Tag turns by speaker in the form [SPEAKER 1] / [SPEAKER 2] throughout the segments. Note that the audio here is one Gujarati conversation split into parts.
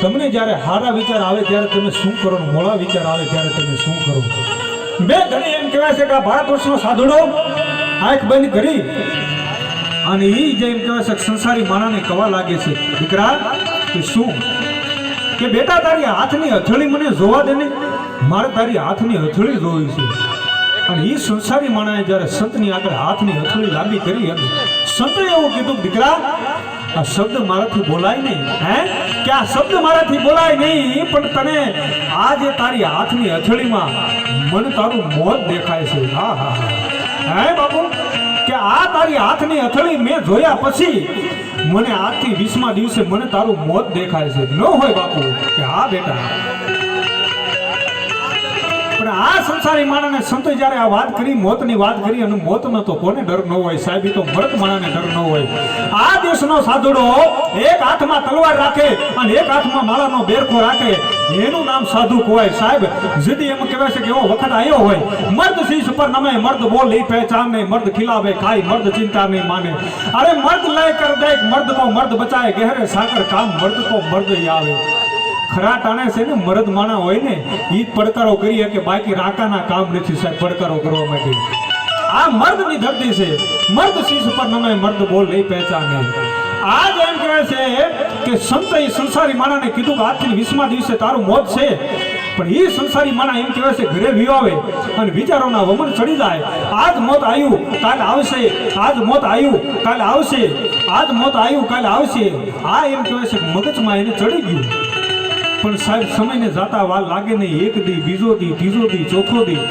[SPEAKER 1] તમને જ્યારે હારા વિચાર આવે ત્યારે તમે શું કરો? મોળા વિચાર આવે ત્યારે તમે શું કરો? બે ઘણી એમ કહેવાય છે કે આ ભારત વર્ષનો સાધુડો આંખ બંધ કરી અને એ જે એમ કહેવાય છે સંસારી માણાને કવા લાગે છે? દીકરા, કે શું? કે બેટા, તારી હાથની હથેળી મને જોવા દે ને, મારે તારી હાથની હથેળી જોવી છે. અને એ સંસારી માણાએ જ્યારે સંતની આગળ હાથની હથેળી લાંબી કરી હતી સંતે એવું કીધું દીકરા આ શબ્દ મારાથી બોલાય નહીં, હે? કે આ શબ્દ મારાથી બોલાય નહીં, પણ તને આ જે તારી હાથની અથડીમાં મને તારું મોત દેખાય છે. હા હા હા. હે, બાપુ? કે આ તારી હાથની અથડી મેં જોયા પછી મને આજથી વીસમા દિવસે મને તારું મોત દેખાય છે. ન હોય, બાપુ, કે હા, બેટા. પણ આ સંસારી માણસને સંતો જ્યારે આ વાત કરી, મોતની વાત કરી અને મોતનો તો કોને ડર ન હોય? સાહેબ તો મૃત માણસને ડર ન હોય. આ દેશનો સાધુડો એક હાથમાં તલવાર રાખે અને એક હાથમાં માળાનો બેરખો રાખે. એનું નામ સાધુ કહેવાય. સાહેબ જીદી એમ કહેવાય છે કે એવો વખત આવ્યો હોય. મર્દ શીશ ઉપર નમે, મર્દ બોલ એ પહેચાન નહીં, મર્દ ખિલાવે ખાઈ મર્દ ચિંતા નહીં માને. અરે મર્દ લય કર દે મર્દ કો મર્દ બચાય, ગહેરે સાકર કામ, મર્દ કો મર્દ આવે ખરા ટાણે છે ને, મરદ માણા હોય ને એ પડકારો કરી કે બાકી રાકાના કામ નથી સાહેબ, પડકારો કરવા માટે. આ મર્દની ધરતી છે. મર્દ શીશ પર નમે, મર્દ બોલ નહીં પહેચાને. આજ એમ કહે છે કે સંત એ સંસારી માણાને કીધું કે આજથી વીસમા દિવસે તારું મોત છે. પણ એ સંસારી માણા એમ કહેવાય છે, ઘરે વિવાવે અને વિચારોના વમન ચડી જાય. આજ મોત આવ્યું કાલે આવશે. આજ મોત આવ્યું કાલે આવશે. આજ મોત આવ્યું કાલે આવશે. આ એમ કહેવાય છે મગજમાં એને ચડી ગયું. પણ સાહેબ સમયને જાતા વાર લાગે નહીં. એક દી, બીજો દી, ત્રીજો દી, ચોથો દી.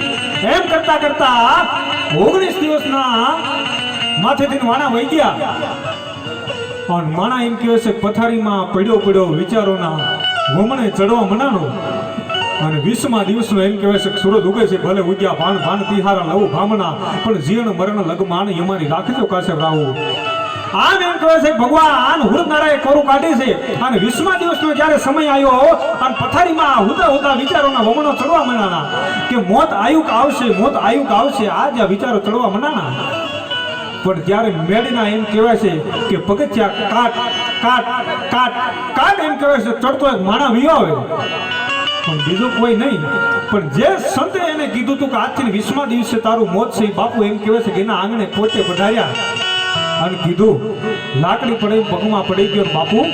[SPEAKER 1] એમ કરતા કરતા ઓગણીસ દિવસના માથેથી વાણા વહી ગયા. પણ માણા એમ કહે છે, પથારીમાં પડ્યો પડ્યો વિચારોના વમણે ચડવા મનાનો. અને વીસમા દિવસનો એમ કહેવાય છે કે સૂરજ ઉગે છે, ભલે ઉગ્યા ભાન ભાન તિહારા લવ ભામણા, પણ જીણ મરણ લગમાન અમારી રાખજો કાશે રાવું આમ એમ કહે છે, ભગવાન હુરનારાએ કોરું કાઢી છે. અને વીસમા દિવસનો જ્યારે સમય આવ્યો, અને પથારીમાં હુદા હુદા વિચારોના વમણો ચડવા મનાના કે મોત આયુક આવશે, મોત આયુક આવશે આ જે વિચારો ચડવા મનાના પણ જ્યારે મેળીના એમ કહેવાય છે કે પગથિયા કાટ કાટ કાટ કાટ એમ કહેવાય છે, ચડતો એક માણા વિયો પણ બીજું કોઈ નહીં. પણ જે સંતે એને કીધું હતું કે આજથી વીસમા દિવસે તારું મોત છે બાપુ એમ કહેવાય છે કે એના આંગણે પોતે પધાર્યા. અને કીધું, લાકડી પડે, પગમાં પડી ગયો બાપુ.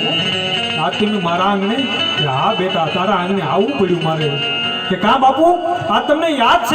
[SPEAKER 1] તમે મારા આંગણે, કે હા બેટા, તારા આંગણે આવવું પડ્યું મારે. કે કા બાપુ? આ તમને યાદ છે?